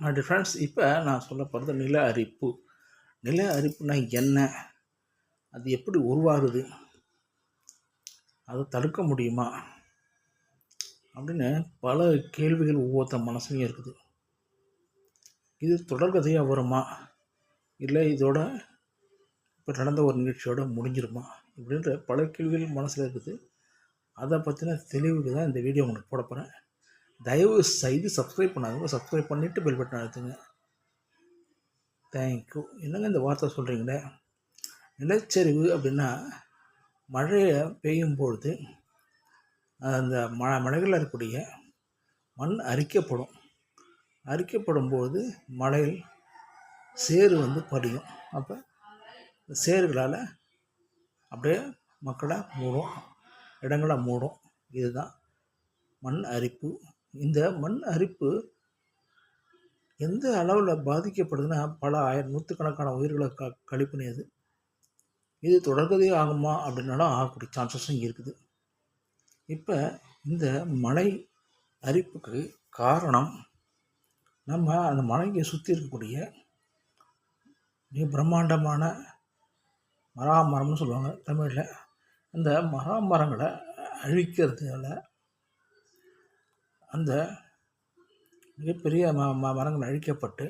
My friends இப்போ நான் சொல்ல போகிறது நில அரிப்பு. நில அரிப்புனா என்ன? அது எப்படி உருவாகுது? அதை தடுக்க முடியுமா? அப்படின்னு பல கேள்விகள் ஒவ்வொருத்த மனசுலையும் இருக்குது. இது தொடர்கதையாக வருமா? இல்லை இதோட இப்போ நடந்த ஒரு நிகழ்ச்சியோட முடிஞ்சிருமா? இப்படின்ற பல கேள்விகள் மனசில் இருக்குது. அதை பற்றின தெளிவுக்கு தான் இந்த வீடியோ உங்களுக்கு போட போகிறேன் தயவு செய்து சப்ஸ்கிரைப் பண்ணாதவங்க சப்ஸ்கிரைப் பண்ணிவிட்டு பெல் பட்டன் அழுத்துங்க. தேங்க்யூ என்னங்க இந்த வார்த்தை சொல்கிறீங்களே நிலச்சரிவு அப்படின்னா மழையை பெய்யும் பொழுது அந்த ம மலைகளில் இருக்கக்கூடிய மண் அரிக்கப்படும். அரிக்கப்படும் போது மலையில் சேறு வந்து படியும். அப்போ இந்த சேறுகளால் அப்படியே மக்களை மூடும். இடங்களை மூடும். இதுதான் மண் அரிப்பு. இந்த மண் அரிப்பு எந்த அளவில் பாதிக்கப்படுதுன்னா பல ஆயிரம் நூற்றுக்கணக்கான உயிர்களை க கழிப்பினையது இது தொடர்கதே ஆகுமா அப்படின்னாலும் ஆகக்கூடிய சான்சஸும் இருக்குது. இப்போ இந்த மலை அரிப்புக்கு காரணம் நம்ம அந்த மலையை சுற்றி இருக்கக்கூடிய மிக பிரம்மாண்டமான மராமரம்னு சொல்லுவாங்க தமிழில். அந்த மராமரங்களை அழிக்கிறதுனால அந்த மிகப்பெரிய ம ம மரங்கள் அழிக்கப்பட்டு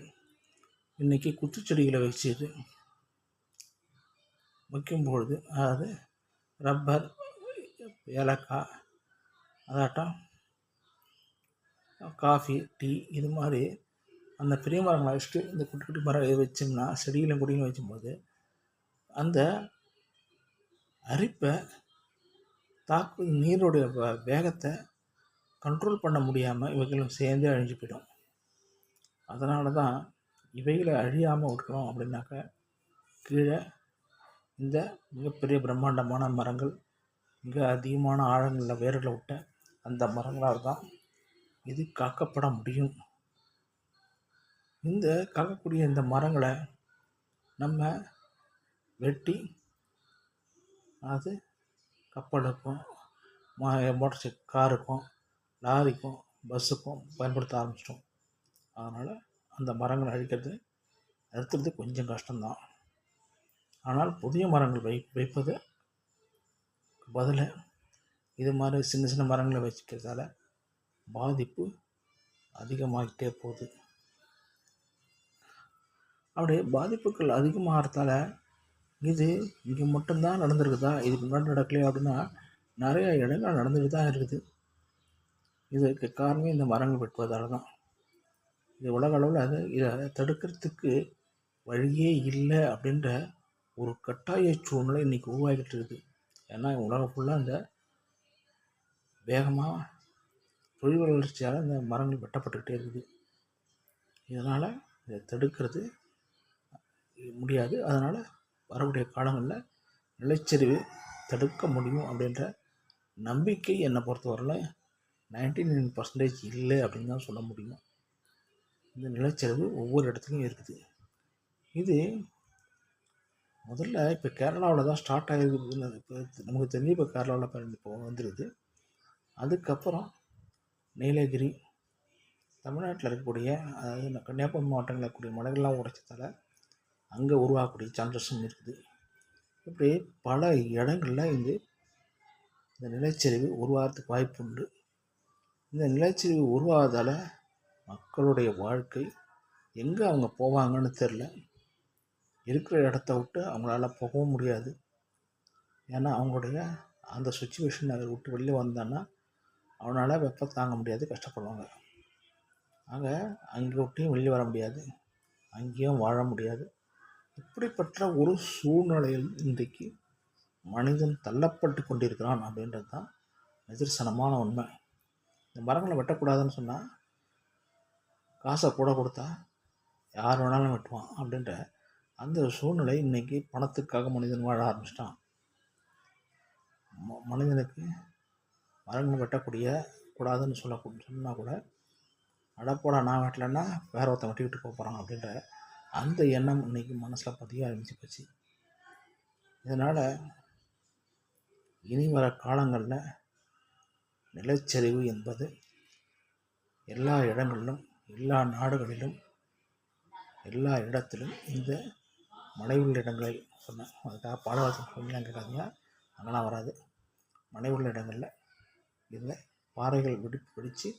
இன்றைக்கி குத்துச்செடிகளை வச்சுட்டு வைக்கும் பொழுது அதாவது ரப்பர் ஏலக்காய் அதாட்டம் காஃபி டீ இது மாதிரி அந்த பெரிய மரங்களை வச்சுட்டு இந்த குட்டி குட்டி மரம் வச்சோம்னா செடியிலும் குடியிலும் வைக்கும்போது அந்த அரிப்பை தாக்கு நீருடைய வேகத்தை கண்ட்ரோல் பண்ண முடியாமல் இவைகளும் சேர்ந்தே அழிஞ்சு போயிடும். அதனால தான் இவைகளை அழியாமல் இருக்கணும் அப்படின்னாக்க கீழே இந்த மிகப்பெரிய பிரம்மாண்டமான மரங்கள் மிக அதிகமான ஆழங்களில் வேர்களை விட்ட அந்த மரங்களால் தான் இது காக்கப்பட முடியும். இந்த காக்கக்கூடிய இந்த மரங்களை நம்ம வெட்டி அது கப்பலுக்கும் மோட்டர் சைக்கிள் காருக்கும் லாரிக்கும் பஸ்ஸுக்கும் பயன்படுத்த ஆரம்பிச்சிட்டோம். அதனால் அந்த மரங்களை அழிக்கிறது நிறுத்துறது கொஞ்சம் கஷ்டம்தான். ஆனால் புதிய மரங்கள் வை வைப்பது பதில். இது மாதிரி சின்ன சின்ன மரங்களை வச்சுக்கிறதால பாதிப்பு அதிகமாகிட்டே போகுது. அப்படி பாதிப்புகள் அதிகமாகிறதால இது இங்கே மட்டும்தான் நடந்திருக்குதா? இதுக்கு முன்னாடி நடக்கலையா அப்படின்னா நிறையா இடங்கள் நடந்துட்டு தான் இருக்குது. இதற்கு காரணமே இந்த மரங்கள் வெட்டுவதால் தான். இது உலக அளவில் அது இதை தடுக்கிறதுக்கு வழியே இல்லை அப்படின்ற ஒரு கட்டாய சூழ்நிலை இன்றைக்கி உருவாகிட்டு இருக்குது. ஏன்னா உலகம் ஃபுல்லாக இந்த வேகமாக தொழில் வளர்ச்சியால் இந்த மரங்கள் வெட்டப்பட்டுக்கிட்டே இருக்குது. இதனால் இதை தடுக்கிறது முடியாது. அதனால் வரக்கூடிய காலங்களில் நிலச்சரிவு தடுக்க முடியும் அப்படின்ற நம்பிக்கை என்னை பொறுத்தவரையில் நைன்டி நைன் பர்சன்டேஜ் இல்லை அப்படின்னு தான் சொல்ல முடியும். இந்த நிலச்சரிவு ஒவ்வொரு இடத்துலையும் இருக்குது. இது முதல்ல இப்போ கேரளாவில் தான் ஸ்டார்ட் ஆகிருக்குதுன்னு நமக்கு தெரிஞ்சு இப்போ கேரளாவில் இப்போ வந்துடுது அதுக்கப்புறம் நீலகிரி தமிழ்நாட்டில் இருக்கக்கூடிய அதாவது கன்னியாகுமரி மாவட்டங்களில் இருக்கக்கூடிய மலைகள்லாம் உடைச்சதால் அங்கே உருவாகக்கூடிய சான்சஸும் இருக்குது. இப்படி பல இடங்களில் இந்த இந்த நிலச்சரிவு உருவாகிறதுக்கு வாய்ப்பு உண்டு இந்த நிலச்சரிவு உருவாவதால் மக்களுடைய வாழ்க்கை எங்கே அவங்க போவாங்கன்னு தெரில இருக்கிற இடத்த விட்டு அவங்களால போகவும் முடியாது. ஏன்னா அவங்களுடைய அந்த சுச்சுவேஷன் அதை விட்டு வெளியே வந்தான்னா அவனால் வெப்பம் தாங்க முடியாது கஷ்டப்படுவாங்க. ஆக அங்கே விட்டையும் வெளியே வர முடியாது. அங்கேயும் வாழ முடியாது. இப்படிப்பட்ட ஒரு சூழ்நிலையில் இன்றைக்கு மனிதன் தள்ளப்பட்டு கொண்டிருக்கிறான் அப்படின்றது தான் நிதர்சனமான உண்மை. இந்த மரங்களை வெட்டக்கூடாதுன்னு சொன்னால் காசை கூட கொடுத்தா யார் வேணாலும் வெட்டுவான் அப்படின்ற அந்த சூழ்நிலை இன்றைக்கி பணத்துக்காக மனிதன் வாழ ஆரம்பிச்சிட்டான். மனிதனுக்கு மரங்கள் வெட்டக்கூடிய கூடாதுன்னு சொல்ல சொன்னால் கூட அடப்போடா நான் வெட்டலைன்னா வேற ஒருத்தன் வெட்டி விட்டு போகிறான் அப்படின்ற அந்த எண்ணம் இன்றைக்கி மனசில் பதிய ஆரம்பிச்சு போச்சு. இதனால் இனி வர காலங்களில் நிலச்சரிவு என்பது எல்லா இடங்களிலும் எல்லா நாடுகளிலும் எல்லா இடத்திலும் இந்த மழை உள்ள இடங்களை சொன்னேன் அதுக்காக பாடவாசம் சொல்லலாம் கேட்காதீங்க. அங்கெல்லாம் வராது. மழை உள்ள இடங்களில் இந்த பாறைகள் வெடி வெடித்து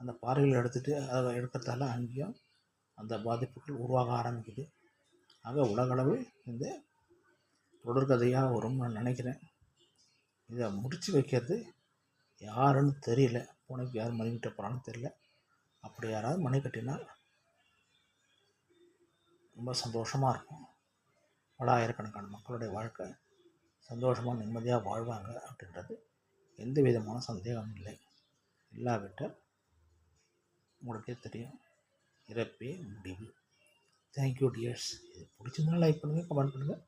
அந்த பாறைகளை எடுத்துகிட்டு அதை எடுக்கிறதால அங்கேயும் அந்த பாதிப்புகள் உருவாக ஆரம்பிக்குது. ஆக உலகளவு இந்த தொடர்கதையாக வரும்னு நான் நினைக்கிறேன். இதை முடித்து வைக்கிறது யாருன்னு தெரியல. பூனைக்கு யார் மணி கட்ட போகிறான்னு தெரியல. அப்படி யாராவது மணி கட்டினா ரொம்ப சந்தோஷமாக இருக்கும். பல ஆயிரக்கணக்கான மக்களுடைய வாழ்க்கை சந்தோஷமாக நிம்மதியாக வாழ்வாங்க அப்படின்றது எந்த விதமான சந்தேகமும் இல்லை. இல்லாவிட்டால் உங்களுக்கே தெரியும். இறப்பே முடிவு. தேங்க்யூ டியர்ஸ் இது பிடிச்சிருந்தாலும் லைக் பண்ணுங்கள் கமெண்ட் பண்ணுங்கள்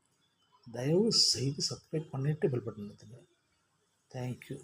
தயவு செய்து சப்ஸ்கிரைப் பண்ணிவிட்டு பெல் பட்டன் நிறுத்துங்க தேங்க்யூ